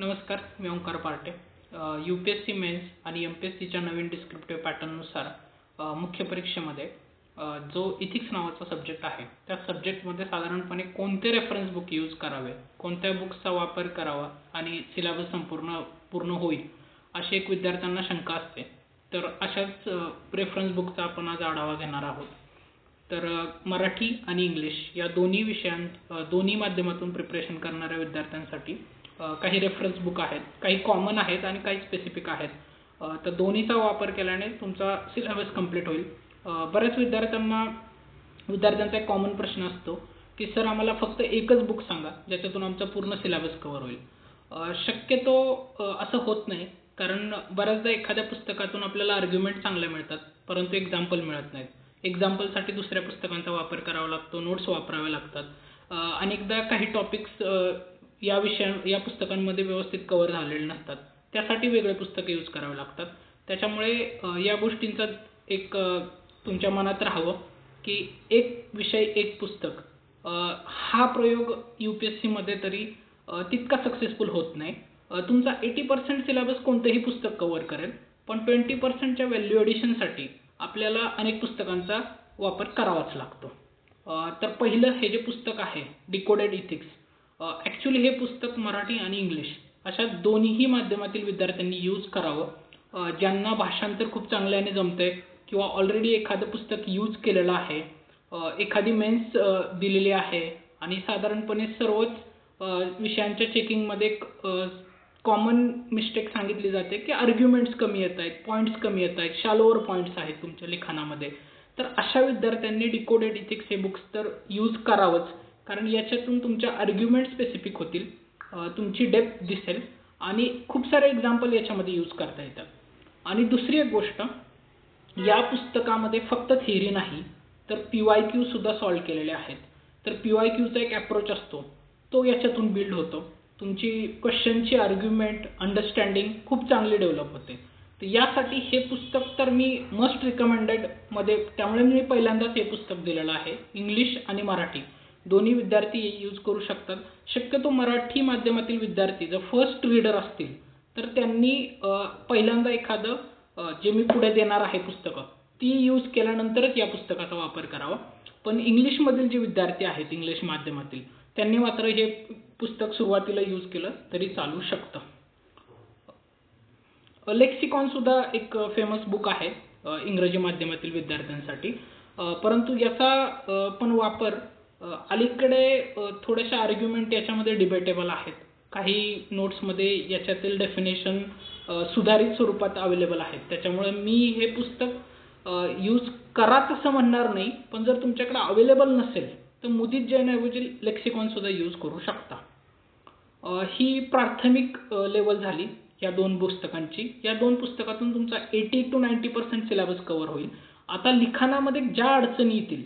नमस्कार मी Omkar Parte. U P S C mains आणि M P S सीच्या नवीन डिस्क्रिप्टिव्ह पॅटर्ननुसार मुख्य परीक्षेमध्ये जो इथिक्स नावाचा सब्जेक्ट आहे त्या सब्जेक्टमध्ये साधारणपणे कोणते रेफरन्स बुक यूज करावे कोणत्या बुक्सचा वापर करावा आणि सिलेबस संपूर्ण पूर्ण होईल अशी एक विद्यार्थ्यांना शंका असते. तर अशाच रेफरन्स बुकचा आपण आज आढावा घेणार आहोत. तर मराठी आणि इंग्लिश या दोन्ही विषयां दोन्ही माध्यमातून प्रिपरेशन करणाऱ्या विद्यार्थ्यांसाठी काही रेफरन्स बुक आहेत काही कॉमन आहेत आणि काही स्पेसिफिक आहेत. तर दोन्हीचा वापर केल्याने तुमचा सिलेबस कंप्लीट होईल. बऱ्याच विद्यार्थ्यांना विद्यार्थ्यांचा एक कॉमन प्रश्न असतो की सर आम्हाला फक्त एकच बुक सांगा ज्याच्यातून आमचा पूर्ण सिलेबस कव्हर होईल. शक्यतो असं होत नाही कारण बऱ्याचदा एखाद्या पुस्तकातून आपल्याला आर्ग्युमेंट चांगल्या मिळतात परंतु एक्झाम्पल मिळत नाहीत. एक्झाम्पलसाठी दुसऱ्या पुस्तकांचा वापर करावा लागतो नोट्स वापरावे लागतात. अनेकदा काही टॉपिक्स या विषया या पुस्तकांमध्ये व्यवस्थित कव्हर झालेले नसतात. त्यासाठी वेगळे पुस्तकं यूज करावे लागतात. त्याच्यामुळे या गोष्टींचा एक तुमच्या मनात राहावं की एक विषय एक पुस्तक हा प्रयोग यू पी एस सीमध्ये तरी तितका सक्सेसफुल होत नाही. तुमचा एटी पर्सेंट सिलेबस कोणतंही पुस्तक कव्हर करेल पण ट्वेंटी पर्सेंटच्या व्हॅल्यू ॲडिशनसाठी आपल्याला अनेक पुस्तकांचा वापर करावाच लागतो. तर पहिलं हे जे पुस्तक आहे डिकोडेड इथिक्स ॲक्च्युली हे पुस्तक मराठी आणि इंग्लिश अशा दोन्हीही माध्यमातील विद्यार्थ्यांनी यूज करावं. ज्यांना भाषांतर खूप चांगल्याने जमतंय किंवा ऑलरेडी एखादं पुस्तक यूज केलेलं आहे एखादी मेन्स दिलेली आहे आणि साधारणपणे सर्वच विषयांच्या चेकिंगमध्ये एक कॉमन मिस्टेक सांगितली जाते की आर्ग्युमेंट्स कमी येत आहेत पॉईंट्स कमी येत आहेत शालोवर पॉईंट्स आहेत तुमच्या लिखाणामध्ये. तर अशा विद्यार्थ्यांनी डिकोडेड इथिक्स हे बुक्स तर यूज करावंच. कारण याच्यातून तुमच्या आर्ग्युमेंट स्पेसिफिक होतील तुमची डेप्थ दिसेल आणि खूप सारे एक्झाम्पल याच्यामध्ये यूज करता येतात. आणि दुसरी एक गोष्ट या पुस्तकामध्ये फक्त थिअरी नाही तर पी वाय क्यू सुद्धा सॉल्व्ह केलेले आहेत. तर पी वाय क्यूचा एक अप्रोच असतो तो याच्यातून बिल्ड होतो. तुमची क्वेश्चनची आर्ग्युमेंट अंडरस्टँडिंग खूप चांगली डेव्हलप होते. तर यासाठी हे पुस्तक तर मी मस्ट रिकमेंडेडमध्ये त्यामुळे मी पहिल्यांदाच हे पुस्तक दिलेलं आहे इंग्लिश आणि मराठी. दोन्ही विद्यार्थी यूज करू शकतात. शक्यतो मराठी माध्यमातील विद्यार्थी जर फर्स्ट रीडर असतील तर त्यांनी पहिल्यांदा एखादं जे मी पुढे देणार आहे पुस्तकं ती यूज केल्यानंतरच या पुस्तकाचा वापर करावा. पण इंग्लिशमधील जे विद्यार्थी आहेत इंग्लिश माध्यमातील त्यांनी मात्र हे पुस्तक सुरुवातीला यूज केलं तरी चालू शकतं. लेक्सिकॉन सुद्धा एक फेमस बुक आहे इंग्रजी माध्यमातील विद्यार्थ्यांसाठी. परंतु याचा पण वापर अलीकडे थोड्याशा आर्ग्युमेंट याच्यामध्ये डिबेटेबल आहेत. काही नोट्समध्ये याच्यातील डेफिनेशन सुधारित स्वरूपात अवेलेबल आहेत. त्याच्यामुळे मी हे पुस्तक यूज कराच असं म्हणणार नाही पण जर तुमच्याकडे अवेलेबल नसेल तर मुदित जैनऐवजी लेक्सिकॉन सुद्धा यूज करू शकता. ही प्राथमिक लेवल झाली या दोन पुस्तकांची. या दोन पुस्तकातून तुमचा eighty to ninety percent syllabus cover होईल. आता लिखाणामध्ये ज्या अडचणी येतील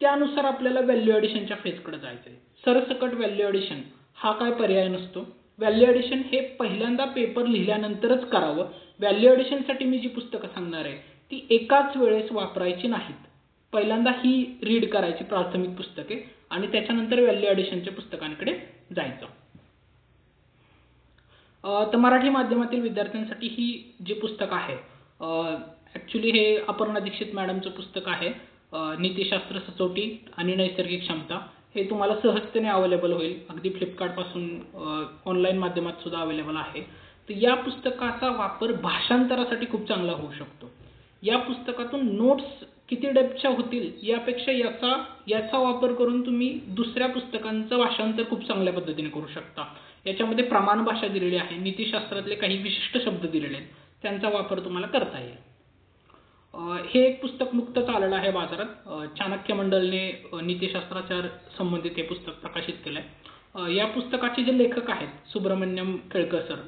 त्यानुसार आपल्याला व्हॅल्यू ॲडिशनच्या फेजकडे जायचं आहे सरसकट व्हॅल्यू ॲडिशन हा काय पर्याय नसतो. व्हॅल्यू ॲडिशन हे पहिल्यांदा पेपर लिहिल्यानंतरच करावं. व्हॅल्यू ॲडिशनसाठी मी जी पुस्तकं सांगणार आहे ती एकाच वेळेस वापरायची नाहीत. पहिल्यांदा ही रीड करायची प्राथमिक पुस्तके आणि त्याच्यानंतर व्हॅल्यू ॲडिशनच्या पुस्तकांकडे जायचं. तर मराठी माध्यमातील विद्यार्थ्यांसाठी ही जी पुस्तक आहे ॲक्च्युली हे अपर्णा दीक्षित मॅडमचं पुस्तक आहे. नीतिशास्त्र सचोटी आणि नैसर्गिक क्षमता हे तुम्हाला सहजतेने अवेलेबल होईल. अगदी फ्लिपकार्टपासून ऑनलाईन माध्यमात सुद्धा अवेलेबल आहे. तर या पुस्तकाचा वापर भाषांतरासाठी खूप चांगला होऊ शकतो. या पुस्तकातून नोट्स किती डेपच्या होतील यापेक्षा याचा याचा वापर करून तुम्ही दुसऱ्या पुस्तकांचं भाषांतर खूप चांगल्या पद्धतीने करू शकता. याच्यामध्ये प्रमाण भाषा दिलेली आहे नीतिशास्त्रातले काही विशिष्ट शब्द दिलेले आहेत. त्यांचा वापर तुम्हाला करता येईल. हे एक पुस्तक नुकतंच आलेलं आहे बाजारात. चाणक्य मंडलने अ, नीतिशास्त्राच्या संबंधित हे पुस्तक प्रकाशित केलं आहे या पुस्तकाचे जे लेखक आहेत सुब्रमण्यम केळकर सर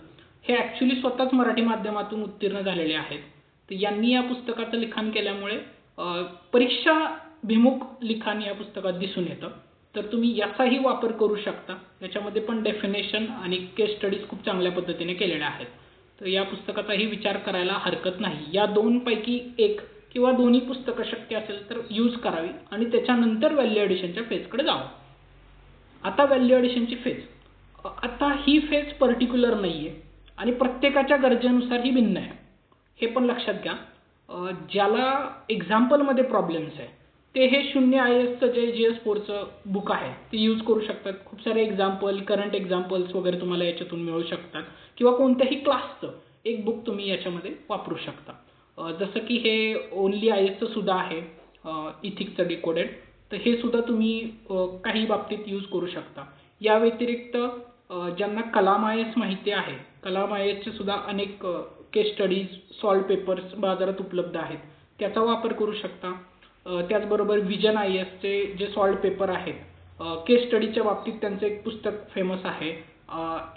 हे ॲक्च्युली स्वतःच मराठी माध्यमातून उत्तीर्ण झालेले आहेत. तर यांनी या पुस्तकाचं लिखाण केल्यामुळे परीक्षाभिमुख लिखाण या पुस्तकात दिसून येतं. तर तुम्ही याचाही वापर करू शकता. याच्यामध्ये पण डेफिनेशन आणि केस स्टडीज खूप चांगल्या पद्धतीने केलेल्या आहेत. तर या पुस्तकाचाही विचार करायला हरकत नाही. या दोनपैकी एक किंवा दोन्ही पुस्तकं शक्य असेल तर यूज करावी आणि त्याच्यानंतर व्हॅल्यू ॲडिशनच्या फेजकडे जावं. आता व्हॅल्यू ॲडिशनची फेज आता ही फेज पर्टिक्युलर नाही आहे आणि प्रत्येकाच्या गरजेनुसार ही भिन्न आहे. हे पण लक्षात घ्या. ज्याला एक्झाम्पलमध्ये प्रॉब्लेम्स आहे ते हे शून्य आय एसचं जे जी एस फोरचं बुक आहे ते यूज करू शकतात. खूप सारे एक्झाम्पल करंट एक्झाम्पल्स वगैरे तुम्हाला याच्यातून मिळू शकतात. किंवा कोणत्याही क्लासचं एक बुक तुम्ही याच्यामध्ये वापरू शकता. जसं की हे ओनली आय एसचं सुद्धा आहे इथिक्सचं डिकोडेड तर हे सुद्धा तुम्ही काही बाबतीत यूज करू शकता. या व्यतिरिक्त ज्यांना कलाम आय एस माहिती आहे कलाम आय एसचे सुद्धा अनेक केस स्टडीज सॉल्व पेपर्स बाजारात उपलब्ध आहेत. त्याचा वापर करू शकता. त्याचबरोबर विजन आय एसचे जे सॉल्ट पेपर आहेत केस स्टडीच्या बाबतीत त्यांचं एक पुस्तक फेमस आहे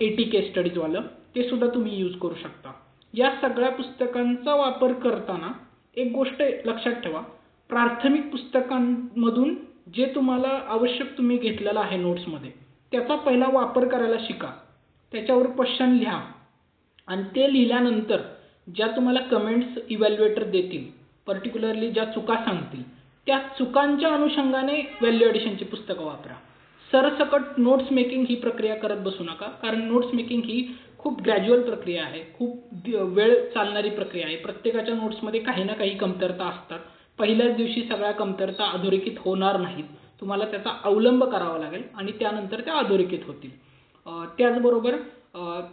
एटी केस स्टडीजवालं ते सुद्धा तुम्ही यूज करू शकता. या सगळ्या पुस्तकांचा वापर करताना एक गोष्ट लक्षात ठेवा. प्राथमिक पुस्तकांमधून जे तुम्हाला आवश्यक तुम्ही घेतलेलं आहे नोट्समध्ये त्याचा पहिला वापर करायला शिका. त्याच्यावर क्वेश्चन लिहा. आणि ते लिहिल्यानंतर ज्या तुम्हाला कमेंट्स इव्हॅल्युएटर देतील पर्टिक्युलरली ज्या चुका सांगतील त्या चुकांच्या अनुषंगाने व्हॅल्यू ॲडिशनची पुस्तकं वापरा. सरसकट नोट्स मेकिंग ही प्रक्रिया करत बसू नका कारण नोट्स मेकिंग ही खूप ग्रॅज्युअल प्रक्रिया आहे. खूप वेळ चालणारी प्रक्रिया आहे. प्रत्येकाच्या नोट्समध्ये काही ना काही कमतरता असतात. पहिल्याच दिवशी सगळ्या कमतरता अधोरेखित होणार नाहीत. तुम्हाला त्याचा अवलंब करावा लागेल आणि त्यानंतर त्या अधोरेखित होतील. त्याचबरोबर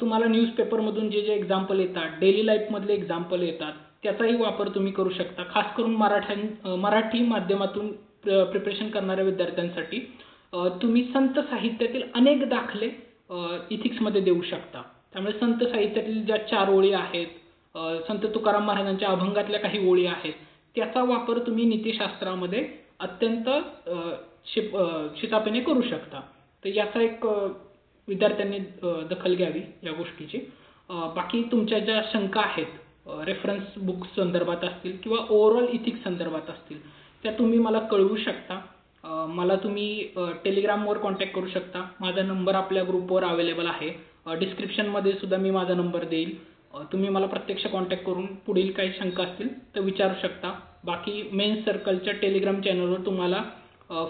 तुम्हाला न्यूजपेपरमधून जे जे एक्झाम्पल येतात डेली लाईफमधले एक्झाम्पल येतात त्याचाही वापर तुम्ही करू शकता. खास करून मराठ्यां मराठी माध्यमातून प्रिपरेशन करणाऱ्या विद्यार्थ्यांसाठी तुम्ही संत साहित्यातील अनेक दाखले इथिक्समध्ये देऊ शकता. त्यामुळे संत साहित्यातील ज्या चार ओळी आहेत संत तुकाराम महाराजांच्या अभंगातल्या काही ओळी आहेत त्याचा वापर तुम्ही नीतिशास्त्रामध्ये अत्यंत शिप शितापीने करू शकता. तर याचा एक विद्यार्थ्यांनी दखल घ्यावी या गोष्टीची. बाकी तुमच्या ज्या शंका आहेत रेफरन्स बुक संदर्भात असतील किंवा ओव्हरऑल इथिक्स संदर्भात असतील त्या तुम्ही मला कळवू शकता. मला तुम्ही टेलिग्रामवर कॉन्टॅक्ट करू शकता. माझा नंबर आपल्या ग्रुपवर अवेलेबल आहे. डिस्क्रिप्शनमध्ये सुद्धा मी माझा नंबर देईल. तुम्ही मला प्रत्यक्ष कॉन्टॅक्ट करून पुढील काही शंका असतील तर विचारू शकता. बाकी मेन सर्कलच्या टेलिग्राम चॅनलवर तुम्हाला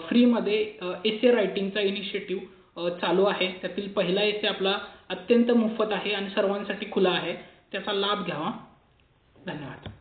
फ्रीमध्ये एसे रायटिंगचा इनिशिएटिव्ह चालू आहे. त्यातील पहिला एसे आपला अत्यंत मोफत आहे आणि सर्वांसाठी खुला आहे. त्याचा लाभ घ्यावा. than not.